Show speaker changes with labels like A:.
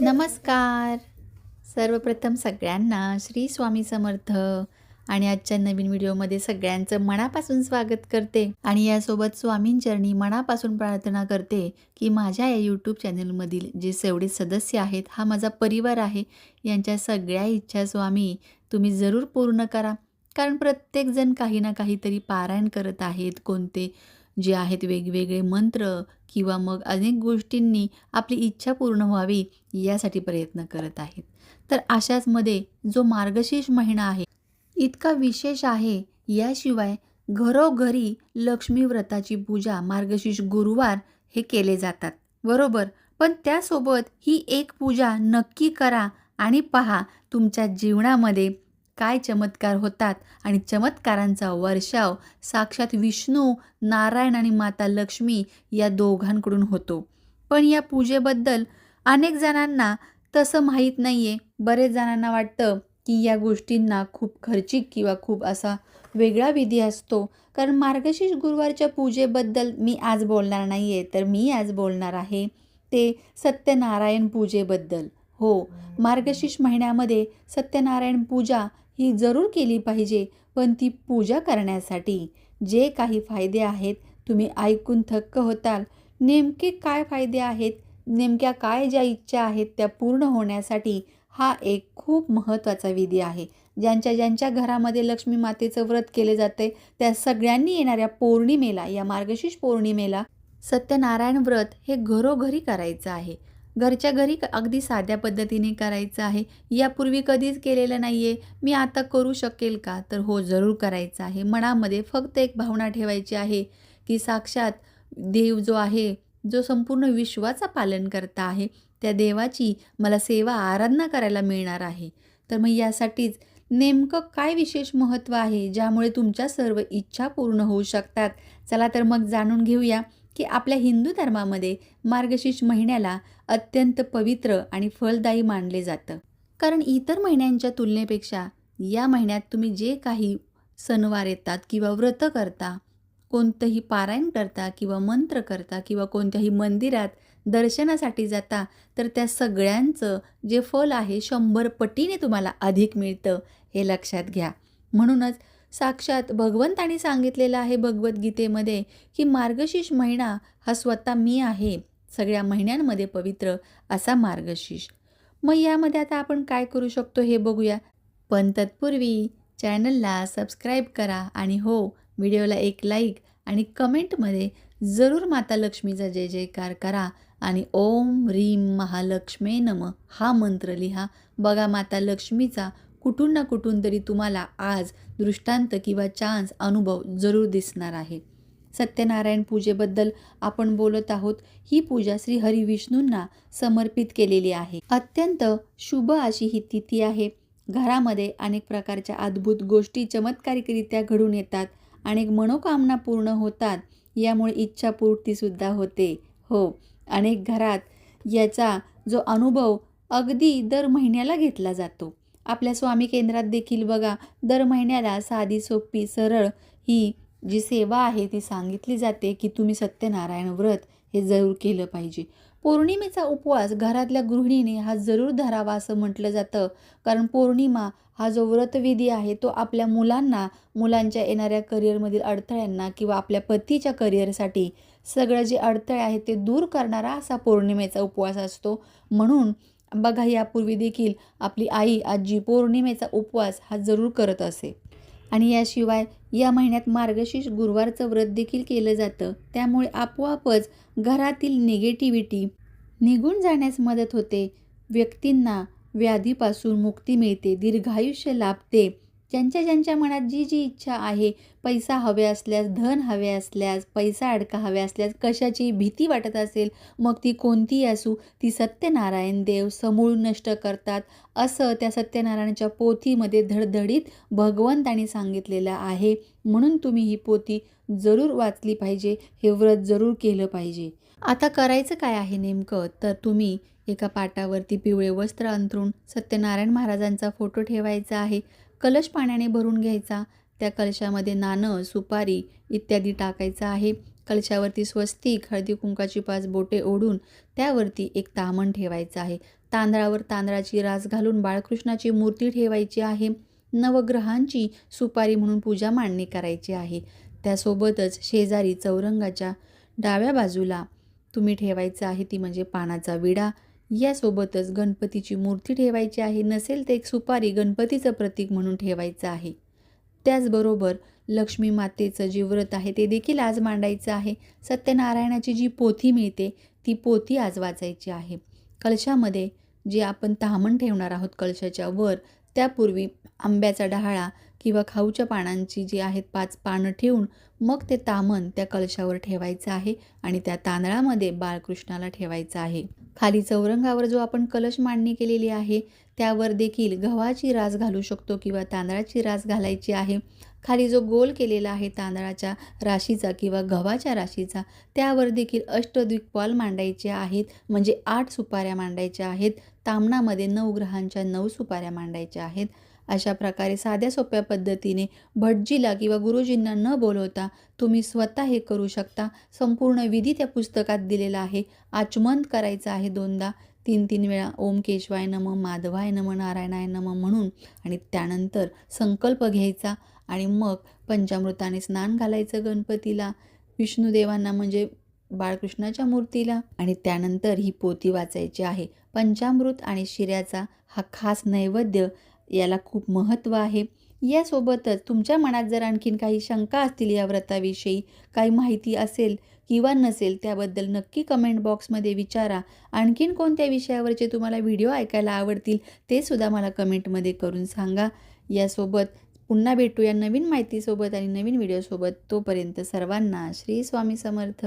A: नमस्कार. सर्वप्रथम सगळ्यांना श्री स्वामी समर्थ आणि आजच्या नवीन व्हिडिओमध्ये सगळ्यांचं मनापासून स्वागत करते आणि यासोबत स्वामींचरणी मनापासून प्रार्थना करते की माझ्या या यूट्यूब चॅनलमधील जे सेवढे सदस्य आहेत हा माझा परिवार आहे यांच्या सगळ्या इच्छा स्वामी तुम्ही जरूर पूर्ण करा. कारण प्रत्येकजण काही ना काहीतरी पारायण करत आहेत कोणते जे आहेत वेगवेगळे मंत्र किंवा मग अनेक गोष्टींनी आपली इच्छा पूर्ण व्हावी यासाठी प्रयत्न करत आहेत. तर अशाचमध्ये जो मार्गशीर्ष महिना आहे इतका विशेष आहे. याशिवाय घरोघरी लक्ष्मी व्रताची पूजा मार्गशीर्ष गुरुवार हे केले जातात. बरोबर? पण त्यासोबत ही एक पूजा नक्की करा आणि पहा तुमच्या जीवनामध्ये काय चमत्कार होतात आणि चमत्कारांचा वर्षाव साक्षात विष्णू नारायण आणि माता लक्ष्मी या दोघांकडून होतो. पण या पूजेबद्दल अनेक जणांना तसं माहीत नाही आहे बरेच जणांना वाटतं की या गोष्टींना खूप खर्चिक किंवा खूप असा वेगळा विधी असतो. कारण मार्गशीर्ष गुरुवारच्या पूजेबद्दल मी आज बोलणार नाही आहे तर मी आज बोलणार आहे ते सत्यनारायण पूजेबद्दल. हो मार्गशीर्ष महिन्यामध्ये सत्यनारायण पूजा ही जरूर केली पाहिजे पण ती पूजा करण्यासाठी जे काही फायदे आहेत तुम्ही ऐकून थक्क होताल. नेमके काय फायदे आहेत नेमक्या काय ज्या इच्छा आहेत त्या पूर्ण होण्यासाठी हा एक खूप महत्त्वाचा विधी आहे. ज्यांच्या ज्यांच्या घरामध्ये लक्ष्मी मातेचं व्रत केले जाते त्या सगळ्यांनी येणाऱ्या पौर्णिमेला या मार्गशीर्ष पौर्णिमेला सत्यनारायण व्रत हे घरोघरी करायचं आहे. घरच्या घरी अगदी साध्या पद्धतीने करायचं आहे. यापूर्वी कधीच केलेलं नाही आहे मी आता करू शकेल का? तर हो जरूर करायचं आहे. मनामध्ये फक्त एक भावना ठेवायची आहे की साक्षात देव जो आहे जो संपूर्ण विश्वाचा पालन करता आहे त्या देवाची मला सेवा आराधना करायला मिळणार आहे. तर मग यासाठीच नेमकं काय विशेष महत्त्व आहे ज्यामुळे तुमच्या सर्व इच्छा पूर्ण होऊ शकतात? चला तर मग जाणून घेऊया. की आपल्या हिंदू धर्मामध्ये मार्गशीर्ष महिन्याला अत्यंत पवित्र आणि फलदायी मानले जातं. कारण इतर महिन्यांच्या तुलनेपेक्षा या महिन्यात तुम्ही जे काही सणवार येतात किंवा व्रत करता कोणतंही पारायण करता किंवा मंत्र करता किंवा कोणत्याही मंदिरात दर्शनासाठी जाता तर त्या सगळ्यांचं जे फल आहे शंभर पटीने तुम्हाला अधिक मिळतं हे लक्षात घ्या. म्हणूनच साक्षात भगवंतानी सांगितलेलं आहे भगवद्गीतेमध्ये की मार्गशीर्ष महिना हा स्वतः मी आहे. सगळ्या महिन्यांमध्ये पवित्र असा मार्गशीर्ष. मग यामध्ये आता आपण काय करू शकतो हे बघूया. पण तत्पूर्वी चॅनलला सबस्क्राईब करा आणि हो व्हिडिओला एक लाईक आणि कमेंटमध्ये जरूर माता लक्ष्मीचा जय जयकार करा आणि ओम रीम महालक्ष्मे नम हा मंत्र लिहा. बघा माता लक्ष्मीचा कुठून ना कुठून तरी तुम्हाला आज दृष्टांत किंवा चान्स अनुभव जरूर दिसणार आहे. सत्यनारायण पूजेबद्दल आपण बोलत आहोत. ही पूजा श्री हरिविष्णूंना समर्पित केलेली आहे. अत्यंत शुभ अशी ही तिथी आहे. घरामध्ये अनेक प्रकारच्या अद्भुत गोष्टी चमत्कारिकरित्या घडून येतात. अनेक मनोकामना पूर्ण होतात. यामुळे इच्छापूर्तीसुद्धा होते. हो अनेक घरात याचा जो अनुभव अगदी दर महिन्याला घेतला जातो. आपल्या स्वामी केंद्रात देखील बघा दर महिन्याला साधी सोपी सरळ ही जी सेवा आहे ती सांगितली जाते की तुम्ही सत्यनारायण व्रत हे जरूर केलं पाहिजे. पौर्णिमेचा उपवास घरातल्या गृहिणीने हा जरूर धरावा असं म्हटलं जातं. कारण पौर्णिमा हा जो व्रतविधी आहे तो आपल्या मुलांना मुलांच्या येणाऱ्या करिअरमधील अडथळ्यांना किंवा आपल्या पतीच्या करिअरसाठी सगळं जे अडथळे आहेत ते दूर करणारा असा पौर्णिमेचा उपवास असतो. म्हणून बघा यापूर्वी देखील आपली आई आजी पौर्णिमेचा उपवास हा जरूर करत असे. आणि याशिवाय या महिन्यात मार्गशीर्ष गुरुवारचं व्रत देखील केलं जातं. त्यामुळे आपोआपच घरातील निगेटिव्हिटी निघून जाण्यास मदत होते. व्यक्तींना व्याधीपासून मुक्ती मिळते दीर्घायुष्य लाभते. ज्यांच्या ज्यांच्या मनात जी जी इच्छा आहे पैसा हवे असल्यास धन हवे असल्यास पैसा अडका हवे असल्यास कशाची भीती वाटत असेल मग ती कोणतीही असू ती सत्यनारायण देव समूळ नष्ट करतात. असं त्या सत्यनारायणाच्या पोथीमध्ये धडधडीत भगवंतानी सांगितलेलं आहे. म्हणून तुम्ही ही पोथी जरूर वाचली पाहिजे हे व्रत जरूर केलं पाहिजे. आता करायचं काय आहे नेमकं? तर तुम्ही एका पाटावरती पिवळे वस्त्र अंथरून सत्यनारायण महाराजांचा फोटो ठेवायचा आहे. कलश पाण्याने भरून घ्यायचा. त्या कलशामध्ये नाणं सुपारी इत्यादी टाकायचं आहे. कलशावरती स्वस्तिक हळदी कुंकाची पाच बोटे ओढून त्यावरती एक तामण ठेवायचं आहे. तांदळावर तांदळाची रास घालून बाळकृष्णाची मूर्ती ठेवायची आहे. नवग्रहांची सुपारी म्हणून पूजा मांडणी करायची आहे. त्यासोबतच शेजारी चौरंगाच्या डाव्या बाजूला तुम्ही ठेवायचं आहे. ती म्हणजे पानाचा विडा. यासोबतच गणपतीची मूर्ती ठेवायची आहे. नसेल तर एक सुपारी गणपतीचं प्रतीक म्हणून ठेवायचं आहे. त्याचबरोबर लक्ष्मी मातेचं जे व्रत आहे ते देखील आज मांडायचं आहे. सत्यनारायणाची जी पोथी मिळते ती पोथी आज वाचायची आहे. कलशामध्ये जे आपण तहामण ठेवणार आहोत कलशाच्या वर त्यापूर्वी आंब्याचा डहाळा किंवा खाऊच्या पानांची जी आहेत पाच पानं ठेवून मग ते तामण त्या कलशावर ठेवायचं आहे आणि त्या तांदळामध्ये बाळकृष्णाला ठेवायचं आहे. खाली चौरंगावर जो आपण कलश मांडणी केलेली आहे त्यावर देखील गव्हाची रास घालू शकतो किंवा तांदळाची रास घालायची आहे. खाली जो गोल केलेला आहे तांदळाच्या राशीचा किंवा गव्हाच्या राशीचा त्यावर देखील अष्टदिक्पाल मांडायचे आहेत म्हणजे आठ सुपाऱ्या मांडायच्या आहेत. तामणामध्ये नऊ ग्रहांच्या नऊ सुपाऱ्या मांडायच्या आहेत. अशा प्रकारे साध्या सोप्या पद्धतीने भटजीला किंवा गुरुजींना न बोलवता तुम्ही स्वतः हे करू शकता. संपूर्ण विधी त्या पुस्तकात दिलेला आहे. आचमंत करायचं आहे दोनदा. तीन तीन वेळा ओम केशवाय नम माधवाय नम नारायणाय नम म्हणून आणि त्यानंतर संकल्प घ्यायचा आणि मग पंचामृताने स्नान घालायचं गणपतीला विष्णुदेवांना म्हणजे बाळकृष्णाच्या मूर्तीला आणि त्यानंतर ही पोती वाचायची आहे. पंचामृत आणि शिऱ्याचा हा खास नैवेद्य याला खूप महत्त्व आहे. यासोबतच तुमच्या मनात जर आणखीन काही शंका असतील या व्रताविषयी काही माहिती असेल किंवा नसेल त्याबद्दल नक्की कमेंट बॉक्समध्ये विचारा. आणखीन कोणत्या विषयावरचे तुम्हाला व्हिडिओ ऐकायला आवडतील ते सुद्धा मला कमेंटमध्ये करून सांगा. यासोबत पुन्हा भेटूया नवीन माहितीसोबत आणि नवीन व्हिडिओसोबत तोपर्यंत सर्वांना श्री स्वामी समर्थ.